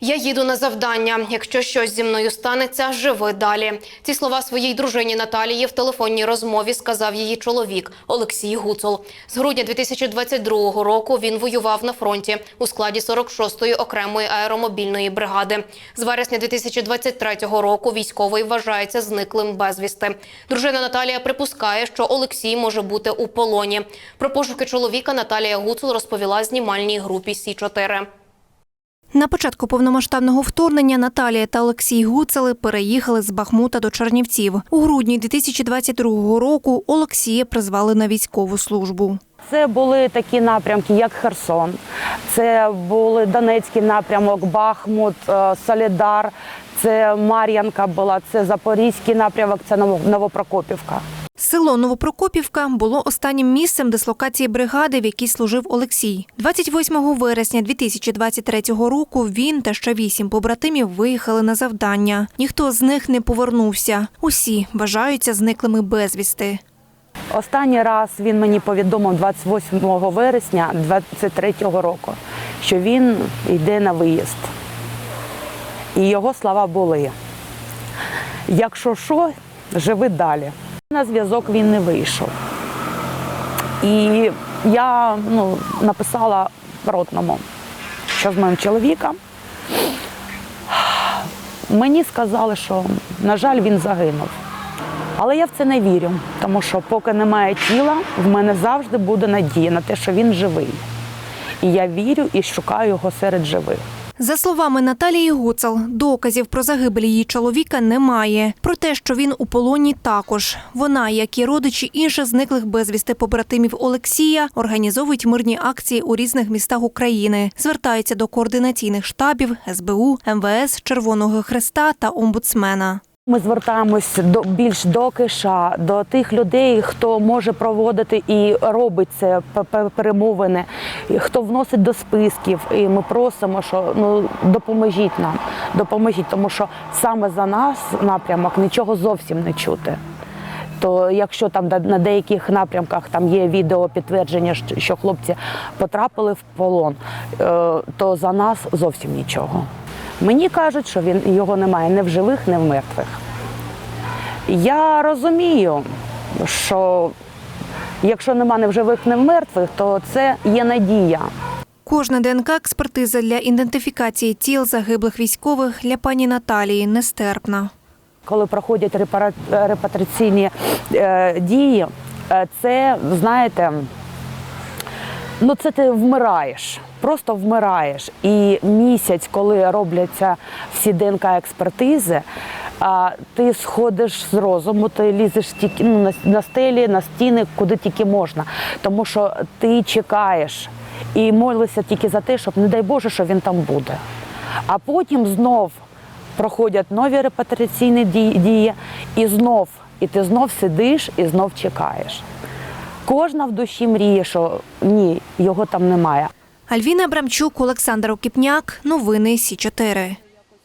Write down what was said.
Я їду на завдання. Якщо щось зі мною станеться, живи далі. Ці слова своїй дружині Наталії в телефонній розмові сказав її чоловік Олексій Гуцул. З грудня 2022 року він воював на фронті у складі 46-ї окремої аеромобільної бригади. З вересня 2023 року військовий вважається зниклим безвісти. Дружина Наталія припускає, що Олексій може бути у полоні. Про пошуки чоловіка Наталія Гуцул розповіла знімальній групі Сі 4 На початку повномасштабного вторгнення Наталія та Олексій Гуцели переїхали з Бахмута до Чернівців. У грудні 2022 року Олексія призвали на військову службу. Це були такі напрямки, як Херсон, це були Донецький напрямок, Бахмут, е, Солідар, це Мар'янка була, це Запорізький напрямок, це Новопрокопівка. Село Новопрокопівка було останнім місцем дислокації бригади, в якій служив Олексій. 28 вересня 2023 року він та ще вісім побратимів виїхали на завдання. Ніхто з них не повернувся. Усі вважаються зниклими безвісти. Останній раз він мені повідомив 28 вересня 2023 року, що він йде на виїзд. І його слова були: якщо що, живи далі. На зв'язок він не вийшов. І я ну, написала ротному, що з моїм чоловіком. Мені сказали, що, на жаль, він загинув. Але я в це не вірю, тому що поки немає тіла, в мене завжди буде надія на те, що він живий. І я вірю і шукаю його серед живих. За словами Наталії Гуцал, доказів про загибель її чоловіка немає. Про те, що він у полоні, також вона, як і родичі інших зниклих безвісти побратимів Олексія, організовують мирні акції у різних містах України, звертаються до координаційних штабів СБУ, МВС, Червоного Хреста та омбудсмена. Ми звертаємось до більш до киша, до тих людей, хто може проводити і робить це перемовини, хто вносить до списків. І ми просимо, що ну допоможіть нам, допоможіть, тому що саме за нас напрямок нічого зовсім не чути. То якщо там на- деяких напрямках там є відео підтвердження, що- що хлопці потрапили в полон, е, то за нас зовсім нічого. Мені кажуть, що він його немає ні в живих, ні в мертвих. Я розумію, що якщо нема ні в живих, ні в мертвих, то це є надія. Кожна ДНК-експертиза для ідентифікації тіл загиблих військових для пані Наталії нестерпна. Коли проходять репара- репатриційні е, дії, е, це, знаєте, ну це ти вмираєш, просто вмираєш. І місяць, коли робляться всі ДНК-експертизи, ти сходиш з розуму, ти лізеш тільки ну, на, стелі, на стіни, куди тільки можна. Тому що ти чекаєш і молишся тільки за те, щоб, не дай Боже, що він там буде. А потім знов проходять нові репатріаційні дії, і знов, і ти знов сидиш і знов чекаєш. Кожна в душі мріє, що ні, його там немає. Альвіна Абрамчук, Олександр Окіпняк. Новини Сі 4